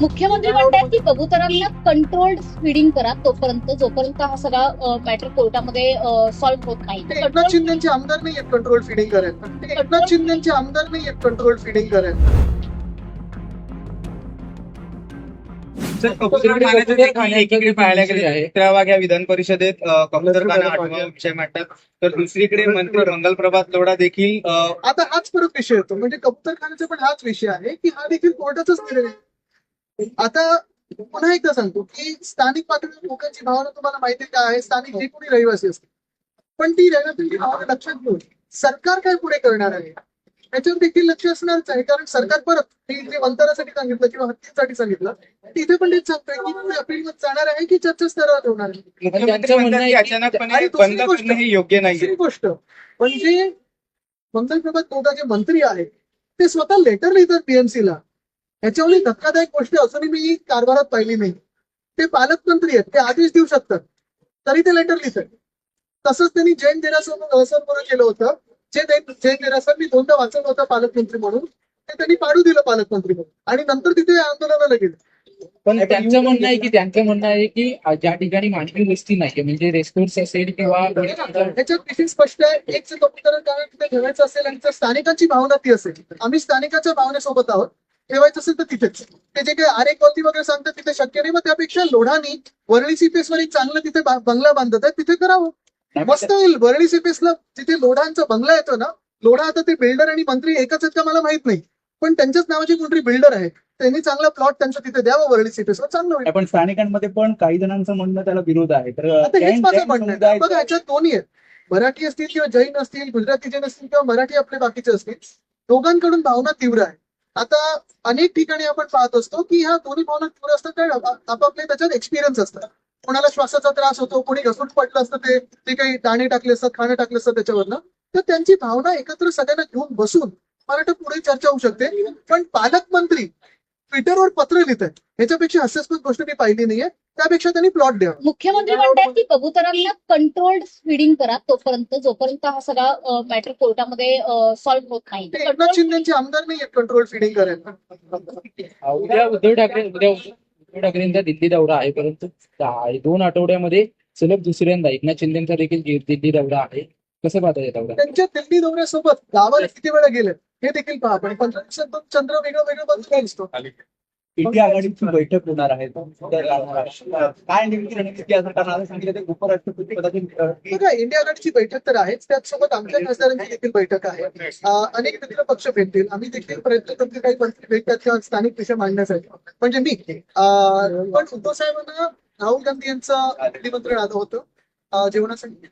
मुख्यमंत्री म्हणतात की कबुतरांना कंट्रोल्ड स्पीडिंग करा तोपर्यंत जोपर्यंत हा सगळा मॅटर कोर्टामध्ये सॉल्व्ह होत नाही. ते एकनाथ शिंदेचे आमदार नाही आहेत कंट्रोल फिडिंग करायला ते एकनाथ शिंदेचे आमदार नाही आहेत कंट्रोल फिडिंग खाण्याचं गेले चित्रावाघ्या विधान परिषदेत कबूतर खाना विषय मांडतात. तर दुसरीकडे मंत्री मंगल प्रभात लोढा देखील आता हाच परत विषय येतो म्हणजे कबूतरखान्याचा पण हाच विषय आहे की हा देखील कोर्टाचाच निर्णय आहे. आता पुन्हा एकदा सांगतो की स्थानिक पातळीवर लोकांची भावना तुम्हाला माहिती काय आहे स्थानिक जे कोणी रहिवासी असते पण ती रहिवासींची भावना लक्षात घेऊन सरकार काय पुढे करणार आहे? त्याच्यावर देखील लक्ष असणारच आहे. कारण सरकार परत जे वंतरासाठी सांगितलं किंवा हत्तीसाठी सांगितलं तिथे पण तेच सांगतोय की तुम्ही अपील जाणार आहे की चर्चा स्तरावर होणार आहे? योग्य नाहीये. दुसरी गोष्ट. म्हणजे मंगल प्रभात जे मंत्री आहेत ते स्वतः लेटर लिहितात पीएमसी ला ह्याच्यावर धक्कादायक गोष्ट अजूनही मी कारभारात पाहिली नाही. ते पालकमंत्री आहेत ते आदेश देऊ शकतात. तरी ते लेटर लिहितात. तसंच त्यांनी जैन देरासर केलं होतं. जे जैन देरासर मी दोनदा वाचलं होतं पालकमंत्री म्हणून. ते त्यांनी पाडू दिलं पालकमंत्री म्हणून. आणि नंतर तिथे आंदोलनाला गेले. पण त्यांचं म्हणणं आहे की त्यांचं म्हणणं आहे की ज्या ठिकाणी मानवी वस्ती नाहीये म्हणजे रेस्टोरंट असेल किंवा ह्याच्यात विषय स्पष्ट आहे एक जर कबूतर कारण तिथे ठेवायचं असेल आणि जर स्थानिकांची भावना ती असेल. आम्ही स्थानिकाच्या भावनेसोबत आहोत. ठेवायचं असेल तर तिथेच. ते जे काही आरे कॉलनी वगैरे सांगतात तिथे शक्य नाही मग त्यापेक्षा लोढानी वरळी सीपीएस वर एक चांगलं तिथे बंगला बांधत आहे तिथे करावं. मस्त होईल. वरळी सीपीएसला जिथे लोढांचा बंगला येतो ना लोढा आता ते बिल्डर आणि मंत्री एकच आहेत का मला माहीत नाही. पण त्यांच्याच नावाची कोणतरी बिल्डर आहे. त्यांनी चांगला प्लॉट त्यांच्या तिथे द्यावा वरळी सीपीएस वर चांगलं होईल. पण स्थानिकांमध्ये पण काही जणांचं म्हणणं त्याला विरोध आहे. तर आता हेच माझं म्हणणं आहे. बघा याच्यात दोन्ही आहेत. मराठी असतील किंवा जैन असतील गुजराती जैन असतील किंवा मराठी आपले बाकीचे असतील दोघांकडून भावना तीव्र आहे. आता अनेक ठिकाणी आपण पाहत असतो की ह्या दोन्ही भावना तीव्र असतात काय आपापले त्याच्यात एक्सपिरियन्स असतात. कोणाला श्वासाचा त्रास होतो कोणी घसरून पडलं असतं ते ते काही दाणे टाकले असतात खाणं टाकले असतात त्याच्यावरनं तर त्यांची भावना एकत्र सगळ्यांना घेऊन बसून मला वाटतं पुढे चर्चा होऊ शकते. पण पालकमंत्री ट्विटरवर पत्र लिहित आहेत ह्याच्यापेक्षा हास्यास्पद गोष्ट मी पाहिली नाहीये. त्यापेक्षा त्यांनी प्लॉट द्यावा. मुख्यमंत्री म्हणतात की कबुतरांना कंट्रोल्ड स्पीडिंग करा तोपर्यंत जोपर्यंत हा सगळा मॅटर कोर्टामध्ये सॉल्व्ह होत नाही. ते एकनाथ शिंदेचे आमदार नाही कंट्रोल फिडिंग करायला. उद्या उद्धव ठाकरे उद्या उद्धव ठाकरेंचा दिल्ली दौरा आहे परंतु दोन आठवड्यामध्ये सलग दुसऱ्यांदा एकनाथ शिंदेचा देखील दिल्ली दौरा आहे. कसं पाहता येत दौरा त्यांच्या दिल्ली दौऱ्यासोबत गावाला किती वेळा गेले हे देखील पहा. पण पंधरा दिवसात दोन चंद्र वेगळं वेगळं बंद काय दिसतो? इंडी आघाडीची बैठक होणार आहे. काय नेमकी रणनीती असं कारण आता सांगितलं ते उपराष्ट्रपती पदाची इंडिया आघाडीची बैठक तर आहेच. त्याचसोबत आमच्या खासदारांची देखील बैठक आहे. अनेक मित्र पक्ष भेटतील. आम्ही देखील प्रयत्न करतो काही मंत्री भेटतात किंवा स्थानिक विषय मांडण्यासाठी. म्हणजे मी पण उद्धव साहेबांना राहुल गांधी यांचं निमंत्रण आलं होतं. जेवणासाठी.